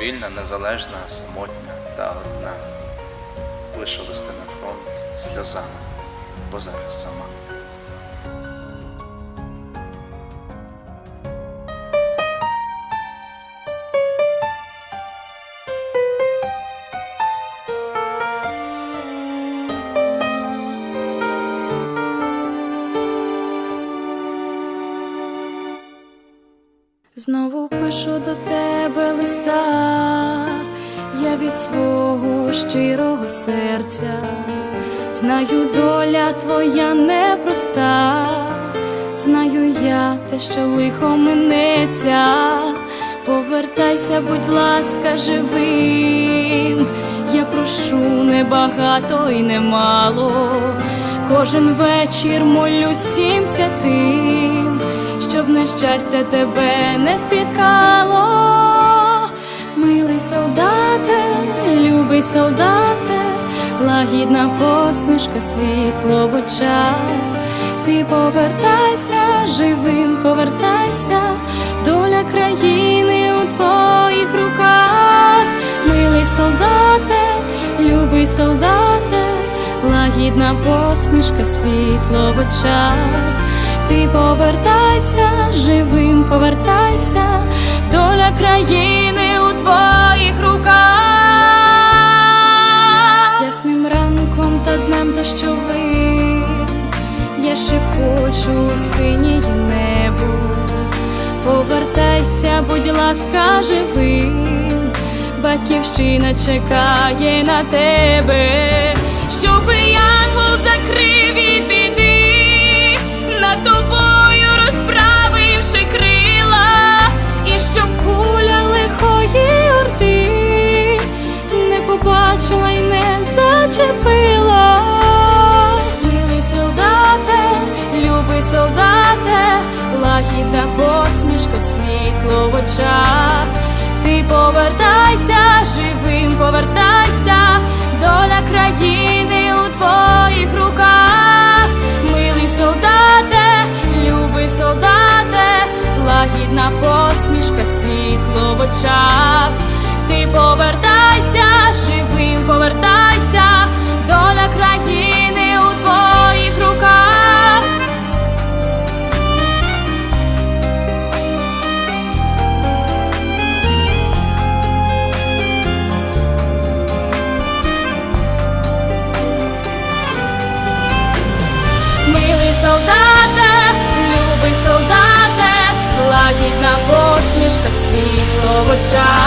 вільна, незалежна, самотня та одна. Лише листи на фронт сльозами, бо зараз сама. Знову пишу до тебе листа, я від свого щирого серця, знаю, доля твоя непроста, знаю я те, що лихо минеться, повертайся, будь ласка, живим. Я прошу небагато і немало, кожен вечір молюсь всім святим, щоб нещастя тебе не спіткало. Милий солдате, любий солдате, лагідна посмішка, світло в очах. Ти повертайся живим, повертайся, доля країни у твоїх руках. Милий солдате, любий солдате, лагідна посмішка, світло в очах. Ти повертайся живим, повертайся, доля країни у твоїх руках. Ясним ранком та днем дощовим я шепочу у синє небо. Повертайся, будь ласка, живим, батьківщина чекає на тебе, щоб янгол побачила й не зачепила. Милий солдате, любий солдате, лагідна посмішка, світло в очах. Ти повертайся живим, повертайся, доля країни у твоїх руках. Милий солдате, любий солдате, лагідна посмішка, світло в очах. Ти повертайся живим, повертайся, доля країни у твоїх руках. Милий солдате, любий солдате, лагідна посмішка, світло в очах.